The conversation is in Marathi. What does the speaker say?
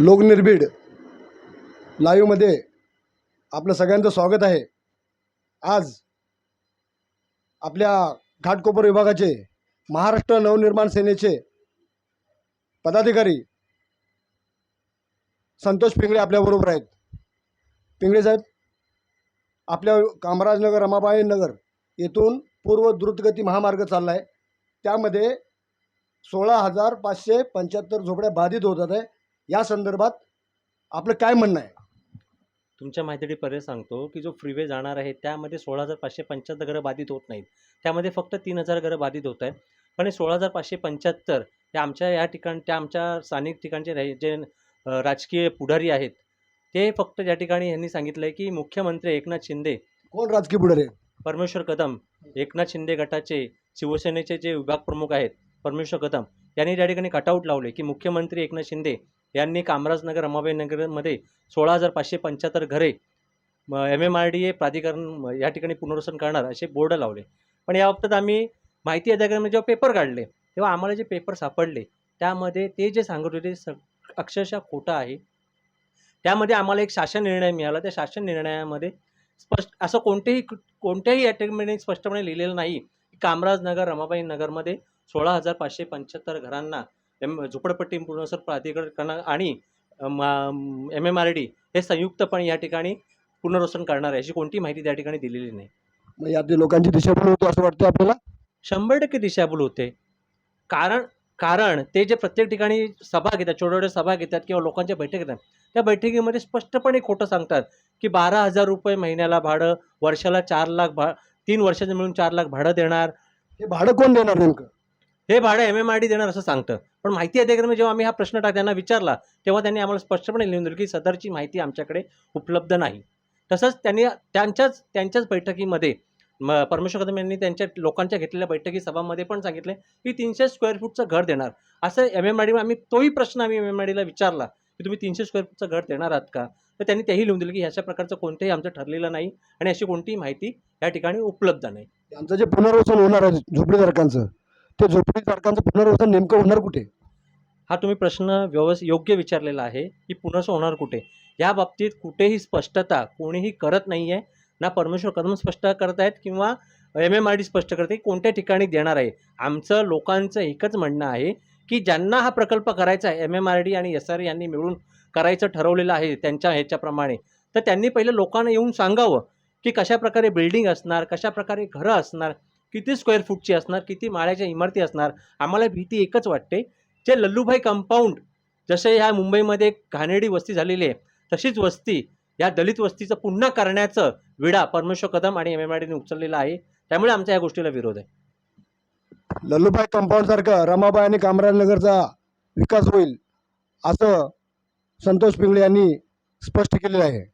लोकनिर्भीड लाईव्हमध्ये आपलं सगळ्यांचं स्वागत आहे. आज आपल्या घाटकोपर विभागाचे महाराष्ट्र नवनिर्माण सेनेचे पदाधिकारी संतोष पिंगळे आपल्याबरोबर आहेत. पिंगळे साहेब आपल्या कामराजनगर रमाबाई नगर येथून पूर्व द्रुतगती महामार्ग चालला आहे त्यामध्ये सोळा हजार पाचशे पंच्याहत्तर झोपड्या बाधित होतात आहे या संदर्भात आपलं काय म्हणणं आहे? तुमच्या माहितीसाठी परत सांगतो की जो फ्रीवे जाणार आहे त्यामध्ये सोळा हजार पाचशे पंच्याहत्तर घरं बाधित होत नाहीत. त्यामध्ये फक्त तीन हजार घरं बाधित होत आहेत. पण हे सोळा हजार पाचशे पंच्याहत्तर हे आमच्या या ठिकाण त्या आमच्या स्थानिक ठिकाणचे जे राजकीय पुढारी आहेत ते फक्त या ठिकाणी यांनी सांगितलं आहे की मुख्यमंत्री एकनाथ शिंदे कोण राजकीय पुढारी? परमेश्वर कदम एकनाथ शिंदे गटाचे शिवसेनेचे जे विभाग प्रमुख आहेत परमेश्वर कदम यांनी त्या ठिकाणी कटआउट लावले की मुख्यमंत्री एकनाथ शिंदे यांनी कामराजनगर रमाबाई नगरमध्ये सोळा हजार पाचशे पंच्याहत्तर घरे M M R D A प्राधिकरण या ठिकाणी पुनर्वसन करणार असे बोर्ड लावले. पण या बाबतीत आम्ही माहिती अधिकाऱ्यांमध्ये जेव्हा पेपर काढले तेव्हा आम्हाला जे पेपर सापडले त्यामध्ये ते जे सांगत होते स अक्षरशः खोटं आहे. त्यामध्ये आम्हाला एक शासन निर्णय मिळाला. त्या शासन निर्णयामध्ये स्पष्ट असं कोणतेही कोणत्याही या स्पष्टपणे लिहिलेलं नाही कामराजनगर कामराज नगर रमाबाई नगरमध्ये सोळा हजार पाचशे पंच्याहत्तर घरांना एम झोपडपट्टी पुनर्वसन प्राधिकरण आणि एम एम आर डी हे संयुक्तपणे या ठिकाणी पुनर्वसन करणार आहे अशी कोणती माहिती त्या ठिकाणी दिलेली नाही. मग यात लोकांची दिशाभूल होतो असं वाटतं आपल्याला? शंभर टक्के दिशाभूल होते. कारण कारण ते जे प्रत्येक ठिकाणी सभा घेतात छोट्या छोट्या सभा घेतात किंवा लोकांच्या बैठक घेतात त्या बैठकीमध्ये स्पष्टपणे खोटं सांगतात की बारा हजार रुपये महिन्याला भाडं वर्षाला चार लाख भा तीन वर्षाचं मिळून चार लाख भाडं देणार. हे भाडं कोण देणार नेमकं? हे भाडं एम एम आर डी देणार असं सांगतं. पण माहिती अधिकाऱ्यांनी जेव्हा आम्ही हा प्रश्न टाक त्यांना विचारला तेव्हा त्यांनी आम्हाला स्पष्टपणे लिहून दिलं की सदरची माहिती आमच्याकडे उपलब्ध नाही. तसंच त्यांनी त्यांच्याच त्यांच्याच बैठकीमध्ये म परमेश्वर कदम यांनी त्यांच्या लोकांच्या घेतलेल्या बैठकी सभामध्ये पण सांगितले की तीनशे स्क्वेअर फूटचं घर देणार. असं एम एम आय डी आम्ही तोही प्रश्न आम्ही एम एम आय डीला विचारला की तुम्ही तीनशे स्क्वेअर फूटचं घर देणार आहात का? तर त्यांनी तेही लिहून दिलं की अशा प्रकारचं कोणतंही आमचं ठरलेलं नाही आणि अशी कोणतीही माहिती या ठिकाणी उपलब्ध नाही. आमचं जे पुनर्वसन होणार आहे झोपडीधारकांचं ते झोपडीधारकांचं पुनर्वसन नेमकं होणार कुठे? हा तुम्ही प्रश्न व्यवस् योग्य विचारलेला आहे की पुनर्वसन होणार कुठे? या बाबतीत कुठेही स्पष्टता कोणीही करत नाही आहे ना परमेश्वर कदम स्पष्ट करत आहेत किंवा एम एम आर डी स्पष्ट करते कोणत्या ठिकाणी देणार आहे? आमचं लोकांचं एकच म्हणणं आहे की ज्यांना हा प्रकल्प करायचा आहे एम एम आर डी आणि एस आर यांनी मिळून करायचं ठरवलेलं आहे त्यांच्या ह्याच्याप्रमाणे तर त्यांनी पहिले लोकांना येऊन सांगावं की कशा प्रकारे बिल्डिंग असणार कशा प्रकारे घरं असणार किती स्क्वेअर फूटची असणार किती माळ्याच्या इमारती असणार आम्हाला भीती एकच वाटते. जे लल्लूभाई कंपाऊंड जसे ह्या मुंबईमध्ये घाणेडी घाणेरडी वस्ती झालेली आहे तशीच वस्ती या दलित वस्तीचं पुन्हा करण्याचं विडा परमेश्वर कदम आणि एम एम आय डीने उचललेला आहे. त्यामुळे आमच्या या गोष्टीला विरोध आहे. लल्लूभाई कंपाऊंड सारखं रमाबाई आणि कामराजनगरचा विकास होईल असं संतोष पिंगळे यांनी स्पष्ट केलेलं आहे.